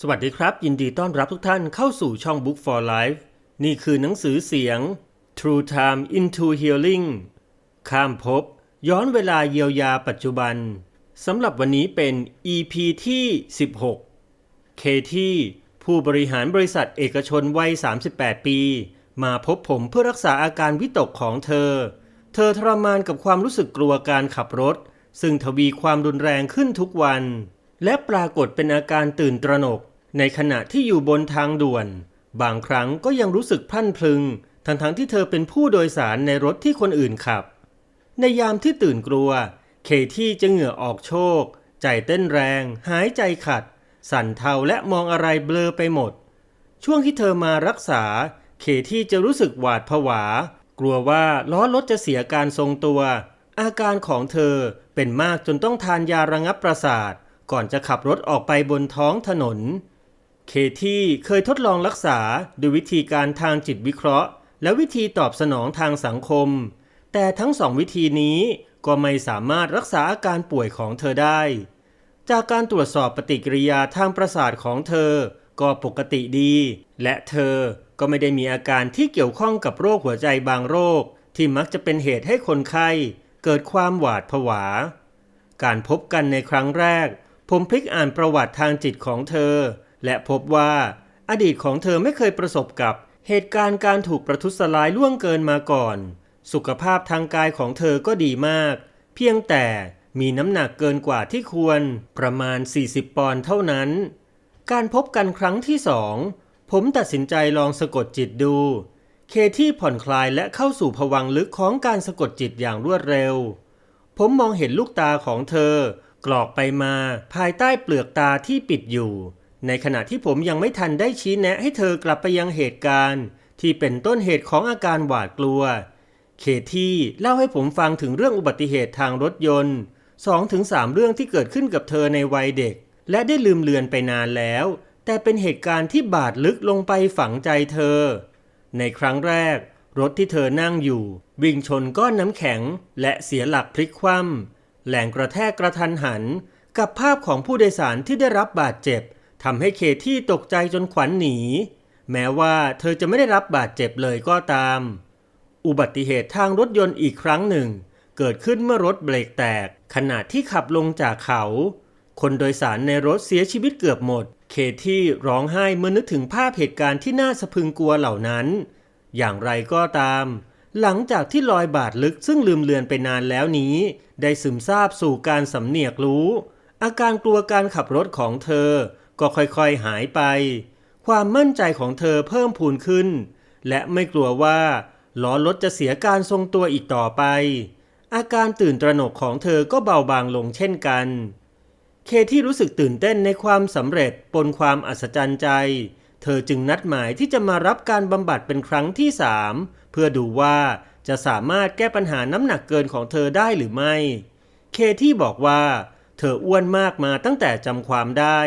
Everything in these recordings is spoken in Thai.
สวัสดีครับ ยินดีต้อนรับทุกท่านเข้าสู่ช่อง Book for Life นี่คือหนังสือเสียง True Time into Healing ข้ามภพย้อนเวลาเยียวยาปัจจุบันสำหรับวันนี้เป็น EP ที่ 16 เคที่ผู้บริหารบริษัทเอกชนวัย 38 ปี มาพบผมเพื่อรักษาอาการวิตกของเธอ เธอทรมานกับความรู้สึกกลัวการขับรถ ซึ่งทวีความรุนแรงขึ้นทุกวัน และปรากฏเป็นอาการตื่นตระหนก ในขณะที่อยู่บนทางด่วน บางครั้งก็ยังรู้สึกพลั่นพลึง ทั้งๆที่เธอเป็นผู้โดยสารในรถที่คนอื่นขับ ในยามที่ตื่นกลัว เคที่จะเหงื่อออกโชก ใจเต้นแรง หายใจขัด สั่นเทาและมองอะไรเบลอไปหมด ช่วงที่เธอมารักษา เคที่จะรู้สึกหวาดผวา กลัวว่าล้อรถจะเสียการทรงตัว อาการของเธอเป็นมากจนต้องทานยาระงับประสาท ก่อนจะขับรถออกไปบนท้องถนน เคที่เคยทดลองรักษาด้วยวิธีการทางจิตวิเคราะห์ และวิธีตอบสนองทางสังคม แต่ทั้งสองวิธีนี้ก็ไม่สามารถรักษาอาการป่วยของเธอได้ จากการตรวจสอบปฏิกิริยาทางประสาทของเธอ ก็ปกติดี และเธอก็ไม่ได้มีอาการที่เกี่ยวข้องกับโรคหัวใจบางโรค ที่มักจะเป็นเหตุให้คนไข้ เกิดความหวาดผวา การพบกันในครั้งแรก ผมพลิกอ่านประวัติทางจิตของเธอ และพบว่า อดีตของเธอไม่เคยประสบกับเหตุการณ์การถูกประทุษร้ายล่วงเกินมาก่อน สุขภาพทางกายของเธอก็ดีมาก เพียงแต่มีน้ำหนักเกินกว่าที่ควรประมาณ 40 ปอนด์เท่านั้น การพบกันครั้งที่สองผมตัดสินใจลองสะกดจิตดู เคที่ผ่อนคลายและเข้าสู่ภวังลึกของการสะกดจิตอย่างรวดเร็ว ผมมองเห็นลูกตาของเธอ กรอกไปมาภายใต้เปลือกตาที่ปิดอยู่ ในขณะที่ผมยังไม่ทันได้ชี้แนะให้เธอกลับไปยังเหตุการณ์ ที่เป็นต้นเหตุของอาการหวาดกลัว เคที่เล่าให้ผมฟังถึงเรื่องอุบัติเหตุทางรถยนต์สองถึงสามเรื่องที่เกิดขึ้นกับเธอในวัยเด็ก และได้ลืมเลือนไปนานแล้ว แต่เป็นเหตุการณ์ที่บาดลึกลงไปฝังใจเธอ ในครั้งแรก รถที่เธอนั่งอยู่ วิ่งชนก้อนน้ำแข็ง และเสียหลักพลิกคว่ำ แหล่งกระแทกกระทันหัน กับภาพของผู้โดยสารที่ได้รับบาดเจ็บทำให้เคที่ตกใจจนขวัญหนี แม้ว่าเธอจะไม่ได้รับบาดเจ็บเลยก็ตาม อุบัติเหตุทางรถยนต์อีกครั้งหนึ่ง เกิดขึ้นเมื่อรถเบรกแตก ขณะที่ขับลงจากเขา คนโดยสารในรถเสียชีวิตเกือบหมด เคที่ร้องไห้เมื่อนึกถึงภาพเหตุการณ์ที่น่าสะพึงกลัวเหล่านั้น อย่างไรก็ตาม หลังจากที่ลอยบาดลึกซึ่งลืมเลือนไปนานแล้วนี้ ได้ซึมซาบสู่การสำเนียกรู้ อาการกลัวการขับรถของเธอ ก็ค่อยๆหายไป ความมั่นใจของเธอเพิ่มพูนขึ้น และไม่กลัวว่าล้อรถจะเสียการทรงตัวอีกต่อไป อาการตื่นตระหนกของเธอก็เบาบางลงเช่นกัน เคที่รู้สึกตื่นเต้นในความสำเร็จปนความอัศจรรย์ใจ เธอจึงนัดหมายที่จะมารับการบำบัดเป็นครั้งที่สาม เพื่อดูว่าจะสามารถแก้ปัญหาน้ำหนักเกินของเธอได้หรือไม่ เคที่บอกว่า เธออ้วนมากมาตั้งแต่จำความได้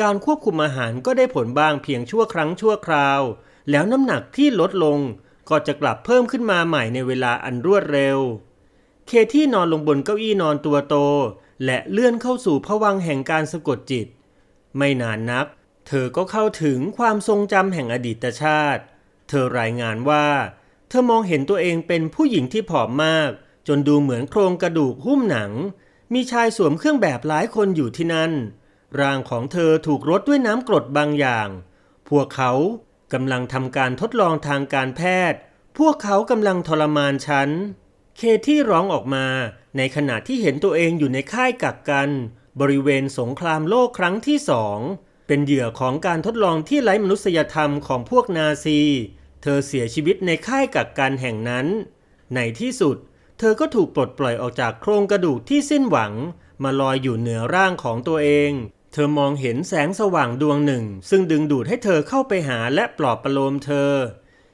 การควบคุมอาหารก็ได้ผลบ้างเพียงชั่วครั้งชั่วคราว แล้วน้ำหนักที่ลดลงก็จะกลับเพิ่มขึ้นมาใหม่ในเวลาอันรวดเร็ว เคที่นอนลงบนเก้าอี้นอนตัวโต และเลื่อนเข้าสู่ภวังแห่งการสะกดจิต ไม่นานนัก เธอก็เข้าถึงความทรงจำแห่งอดีตชาติ เธอรายงานว่า ธอมองเห็นตัวเองเป็นผู้หญิงที่ผอมมาก จนดูเหมือนโครงกระดูกหุ้มหนัง มีชายสวมเครื่องแบบหลายคนอยู่ที่นั่น ร่างของเธอถูกรดด้วยน้ำกรดบางอย่าง พวกเขากำลังทำการทดลองทางการแพทย์ พวกเขากำลังทรมานฉัน เคที่ร้องออกมาในขณะที่เห็นตัวเองอยู่ในค่ายกักกัน บริเวณสงครามโลกครั้งที่สอง เป็นเหยื่อของการทดลองที่ไร้มนุษยธรรมของพวกนาซี เธอเสียชีวิตในค่ายกักกันแห่งนั้น ในที่สุด เธอก็ถูกปลดปล่อยออกจากโครงกระดูกที่สิ้นหวัง มาลอยอยู่เหนือร่างของตัวเอง เธอมองเห็นแสงสว่างดวงหนึ่ง ซึ่งดึงดูดให้เธอเข้าไปหาและปลอบประโลมเธอ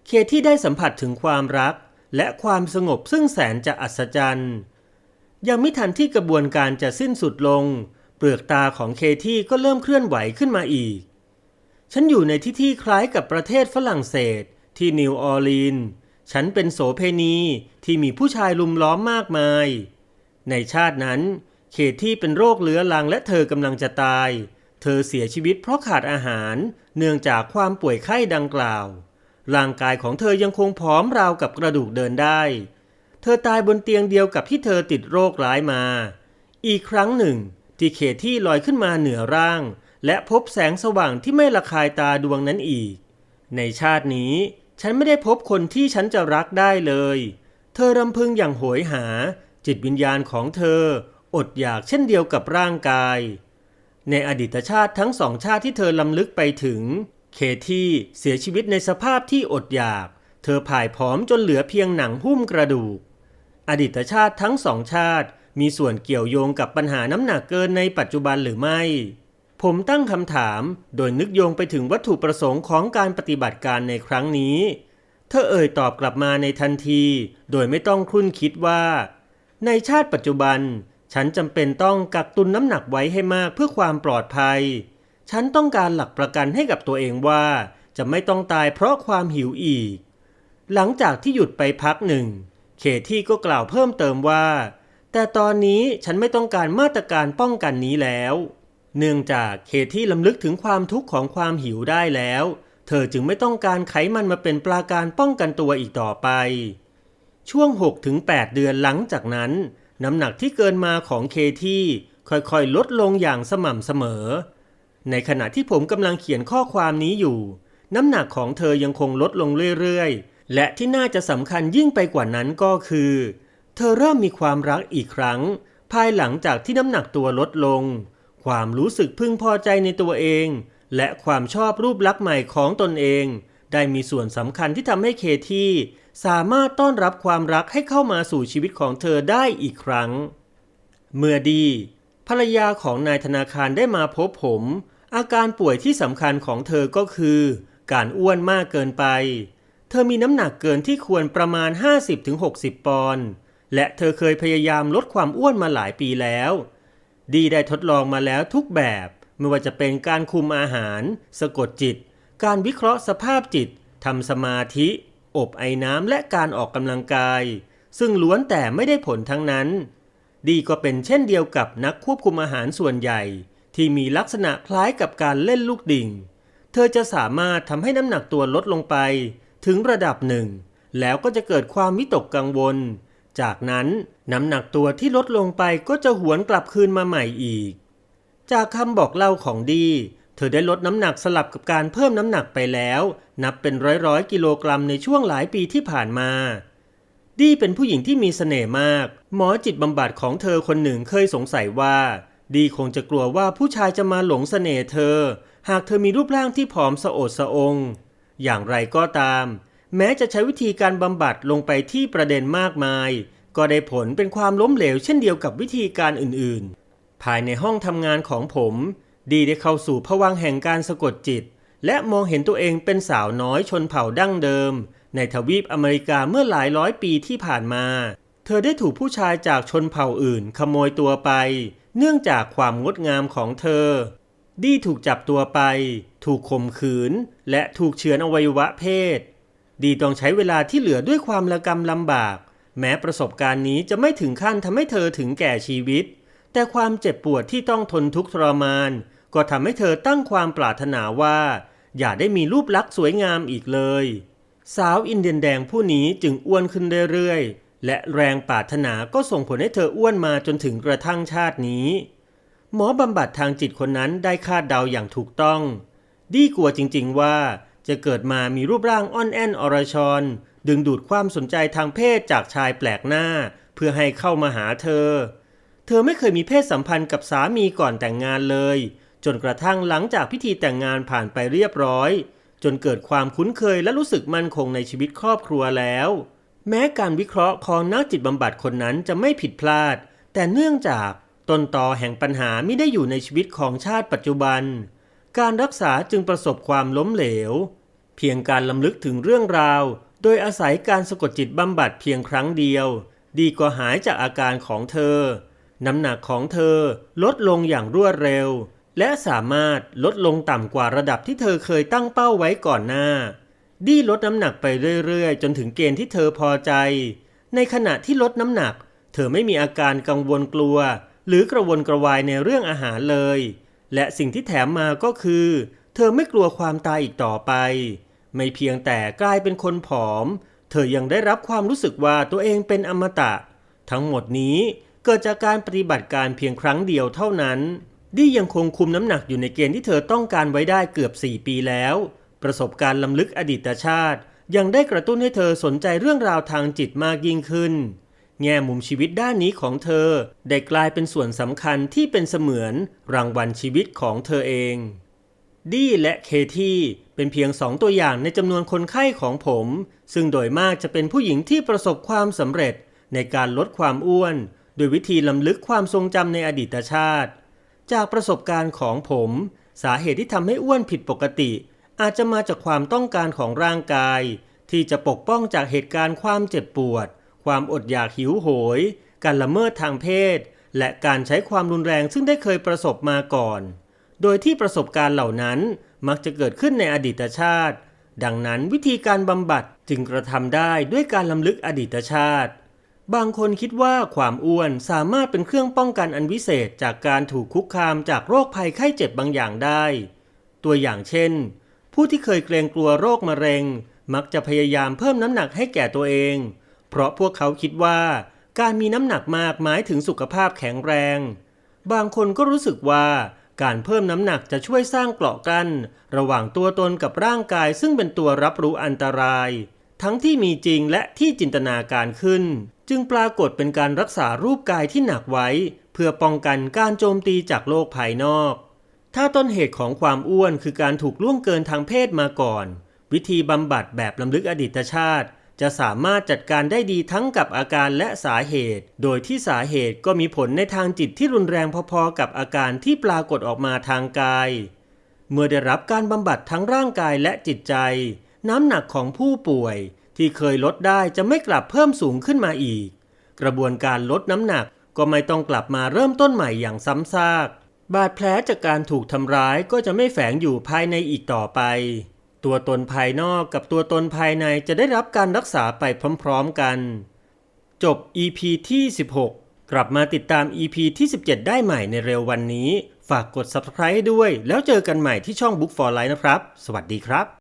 เคที่ได้สัมผัสถึงความรัก และความสงบซึ่งแสนจะอัศจรรย์ยังไม่ทันที่กระบวนการจะสิ้นสุดลง เปลือกตาของเคที่ก็เริ่มเคลื่อนไหวขึ้นมาอีก ฉันอยู่ในที่ที่คล้ายกับประเทศฝรั่งเศส ที่นิวออร์ลีนฉันเป็นโสเพณีที่มีผู้ชายลุมล้อมมากมาย ในชาตินั้นเคที่เป็นโรคเรื้อรังและเธอกำลังจะตาย เธอเสียชีวิตเพราะขาดอาหาร เนื่องจากความป่วยไข้ดังกล่าว ร่างกายของเธอยังคงผอมราวกับกระดูกเดินได้ เธอตายบนเตียงเดียวกับที่เธอติดโรคร้ายมา อีกครั้งหนึ่ง ที่เคที่ลอยขึ้นมาเหนือร่าง และพบแสงสว่างที่ไม่ระคายตาดวงนั้นอีก ในชาตินี้ ฉันไม่ได้พบคนที่ฉันจะรักได้เลย เธอรำพึงอย่างโหยหา จิตวิญญาณของเธอ อดอยากเช่นเดียวกับร่างกาย ในอดีตชาติทั้งสองชาติที่เธอลำลึกไปถึง เคที่เสียชีวิตในสภาพที่อดอยาก เธอผ่ายผอมจนเหลือเพียงหนังหุ้มกระดูก อดีตชาติทั้งสองชาติมีส่วนเกี่ยวโยงกับปัญหาน้ำหนักเกินในปัจจุบันหรือไม่ ผมตั้งคำถามโดยนึกโยงไปถึงวัตถุประสงค์ของการปฏิบัติการในครั้งนี้ เธอเอ่ยตอบกลับมาในทันที โดยไม่ต้องครุ่นคิดว่า ในชาติปัจจุบัน ฉันจำเป็นต้องกักตุนน้ำหนักไว้ให้มากเพื่อความปลอดภัย ฉันต้องการหลักประกันให้กับตัวเองว่า จะไม่ต้องตายเพราะความหิวอีก หลังจากที่หยุดไปพักหนึ่ง เคที่ก็กล่าวเพิ่มเติมว่า แต่ตอนนี้ฉันไม่ต้องการมาตรการป้องกันนี้แล้ว เนื่องจากเคที่ลำลึกถึงความทุกข์ของความหิวได้แล้ว เธอจึงไม่ต้องการไขมันมาเป็นปราการป้องกันตัวอีกต่อไป ช่วง 6-8 เดือนหลังจากนั้น น้ำหนักที่เกินมาของเคที่ค่อยๆ ลดลงอย่างสม่ำเสมอ ในขณะที่ผมกำลังเขียนข้อความนี้อยู่ น้ำหนักของเธอยังคงลดลงเรื่อยๆ และที่น่าจะสำคัญยิ่งไปกว่านั้นก็คือ เธอเริ่มมีความรักอีกครั้ง ภายหลังจากที่น้ำหนักตัวลดลง ความรู้สึกพึงพอใจในตัวเอง และความชอบรูปลักษณ์ใหม่ของตนเอง ได้มีส่วนสำคัญที่ทำให้เคที่สามารถต้อนรับความรักให้เข้ามาสู่ชีวิตของเธอได้อีกครั้ง เมื่อดี ภรรยาของนายธนาคารได้มาพบผม อาการป่วยที่สำคัญของเธอก็คือ การอ้วนมากเกินไป เธอมีน้ำหนักเกินที่ควรประมาณ 50-60 ปอนด์และเธอเคยพยายามลดความอ้วนมาหลายปีแล้ว ดีได้ทดลองมาแล้วทุกแบบ ไม่ว่าจะเป็นการคุมอาหาร สะกดจิต การวิเคราะห์สภาพจิตทำสมาธิ อบไอน้ำและการออกกำลังกาย ซึ่งล้วนแต่ไม่ได้ผลทั้งนั้น ดีก็เป็นเช่นเดียวกับนักควบคุมอาหารส่วนใหญ่ ที่มีลักษณะคล้ายกับการเล่นลูกดิ่ง เธอจะสามารถทำให้น้ำหนักตัวลดลงไป ถึงระดับหนึ่ง แล้วก็จะเกิดความวิตกกังวล จากนั้นน้ำหนักตัวที่ลดลงไปก็จะหวนกลับคืนมาใหม่อีก จากคำบอกเล่าของดี เธอได้ลดน้ำหนักสลับกับการเพิ่มน้ำหนักไปแล้ว นับเป็นร้อยร้อยกิโลกรัมในช่วงหลายปีที่ผ่านมา ดีเป็นผู้หญิงที่มีเสน่ห์มาก หมอจิตบำบัดของเธอคนหนึ่งเคยสงสัยว่า ดีคงจะกลัวว่าผู้ชายจะมาหลงเสน่ห์เธอ หากเธอมีรูปร่างที่ผอมสะโอดสะองอย่างไรก็ตาม แม้จะใช้วิธีการบำบัดลงไปที่ประเด็นมากมาย ก็ได้ผลเป็นความล้มเหลวเช่นเดียวกับวิธีการอื่นๆ ภายในห้องทำงานของผม ดีได้เข้าสู่ภวังแห่งการสะกดจิต และมองเห็นตัวเองเป็นสาวน้อยชนเผ่าดั้งเดิม ในทวีปอเมริกาเมื่อหลายร้อยปีที่ผ่านมา เธอได้ถูกผู้ชายจากชนเผ่าอื่น ขโมยตัวไป เนื่องจากความงดงามของเธอ ดีถูกจับตัวไป ถูกข่มขืน และถูกเฉือนอวัยวะเพศ ดีต้องใช้เวลาที่เหลือด้วยความระกำลำบาก แม้ประสบการณ์นี้จะไม่ถึงขั้นทำให้เธอถึงแก่ชีวิต แต่ความเจ็บปวดที่ต้องทนทุกข์ทรมาน ก็ทำให้เธอตั้งความปรารถนาว่า อย่าได้มีรูปลักษณ์สวยงามอีกเลย สาวอินเดียนแดงผู้นี้จึงอ้วนขึ้นเรื่อยๆ และแรงปรารถนาก็ส่งผลให้เธออ้วนมาจนถึงกระทั่งชาตินี้ หมอบำบัดทางจิตคนนั้นได้คาดเดาอย่างถูกต้อง ดีกลัวจริง ๆว่า จะเกิดมามีรูปร่างอ่อนแอนอรชร ดึงดูดความสนใจทางเพศจากชายแปลกหน้า เพื่อให้เข้ามาหาเธอ เธอไม่เคยมีเพศสัมพันธ์กับสามีก่อนแต่งงานเลย จนกระทั่งหลังจากพิธีแต่งงานผ่านไปเรียบร้อย จนเกิดความคุ้นเคยและรู้สึกมั่นคงในชีวิตครอบครัวแล้ว แม้การวิเคราะห์ของนักจิตบำบัดคนนั้นจะไม่ผิดพลาด แต่เนื่องจากต้นตอแห่งปัญหาไม่ได้อยู่ในชีวิตของชาติปัจจุบัน การรักษาจึงประสบความล้มเหลว เพียงการลำลึกถึงเรื่องราว โดยอาศัยการสะกดจิตบำบัดเพียงครั้งเดียว ดีกว่าหายจากอาการของเธอ น้ำหนักของเธอลดลงอย่างรวดเร็ว และสามารถลดลงต่ำกว่าระดับที่เธอเคยตั้งเป้าไว้ก่อนหน้า ดีลดน้ำหนักไปเรื่อยๆ จนถึงเกณฑ์ที่เธอพอใจ ในขณะที่ลดน้ำหนัก เธอไม่มีอาการกังวลกลัว หรือกระวนกระวายในเรื่องอาหารเลย และสิ่งที่แถมมาก็คือ เธอไม่กลัวความตายอีกต่อไป ไม่เพียงแต่กลายเป็นคนผอม เธอยังได้รับความรู้สึกว่าตัวเองเป็นอมตะ ทั้งหมดนี้เกิดจากการปฏิบัติการเพียงครั้งเดียวเท่านั้นดี้ยังคงคุมน้ำหนักอยู่ในเกณฑ์ที่เธอต้องการไว้ได้เกือบ 4 ปีแล้ว ประสบการณ์ล้ำลึกอดีตชาติ ยังได้กระตุ้นให้เธอสนใจเรื่องราวทางจิตมากยิ่งขึ้น แง่มุมชีวิตด้านนี้ของเธอ ได้กลายเป็นส่วนสำคัญที่เป็นเสมือนรางวัลชีวิตของเธอเอง ดี้และเคที่เป็นเพียงสองตัวอย่างในจำนวนคนไข้ของผม ซึ่งโดยมากจะเป็นผู้หญิงที่ประสบความสำเร็จในการลดความอ้วนโดยวิธีล้ำลึกความทรงจำในอดีตชาติ จากประสบการณ์ของผม สาเหตุที่ทำให้อ้วนผิดปกติ อาจจะมาจากความต้องการของร่างกาย ที่จะปกป้องจากเหตุการณ์ความเจ็บปวด ความอดอยากหิวโหย การละเมิดทางเพศ และการใช้ความรุนแรงซึ่งได้เคยประสบมาก่อน โดยที่ประสบการณ์เหล่านั้นมักจะเกิดขึ้นในอดีตชาติ ดังนั้นวิธีการบำบัดจึงกระทำได้ด้วยการล้ำลึกอดีตชาติ บางคนคิดว่าความอ้วนสามารถเป็นเครื่องป้องกันอันวิเศษจากการถูกคุกคามจากโรคภัยไข้เจ็บบางอย่างได้ ตัวอย่างเช่น ผู้ที่เคยเกรงกลัวโรคมะเร็ง มักจะพยายามเพิ่มน้ำหนักให้แก่ตัวเอง เพราะพวกเขาคิดว่าการมีน้ำหนักมากหมายถึงสุขภาพแข็งแรง บางคนก็รู้สึกว่า การเพิ่มน้ำหนักจะช่วยสร้างเกราะกัน ระหว่างตัวตนกับร่างกายซึ่งเป็นตัวรับรู้อันตราย ทั้งที่มีจริงและที่จินตนาการขึ้น จึงปรากฏเป็นการรักษารูปกายที่หนักไว้ เพื่อป้องกันการโจมตีจากโลกภายนอก ถ้าต้นเหตุของความอ้วนคือการถูกล่วงเกินทางเพศมาก่อน วิธีบำบัดแบบลำลึกอดีตชาติ จะสามารถจัดการได้ดีทั้งกับอาการและสาเหตุ โดยที่สาเหตุก็มีผลในทางจิตที่รุนแรงพอๆกับอาการที่ปรากฏออกมาทางกาย เมื่อได้รับการบำบัดทั้งร่างกายและจิตใจ น้ำหนักของผู้ป่วยที่เคยลดได้จะไม่กลับเพิ่มสูงขึ้นมาอีก กระบวนการลดน้ำหนักก็ไม่ต้องกลับมาเริ่มต้นใหม่อย่างซ้ำซาก บาดแผลจากการถูกทำร้ายก็จะไม่แฝงอยู่ภายในอีกต่อไป ตัวตนภายนอกกับตัวตนภายในจะได้รับการรักษาไปพร้อมๆกัน จบ EP ที่ 16 กลับมาติดตาม EP ที่ 17 ได้ใหม่ในเร็ววันนี้ ฝากกด Subscribe ด้วย แล้วเจอกันใหม่ที่ช่อง Book for Life นะครับ สวัสดีครับ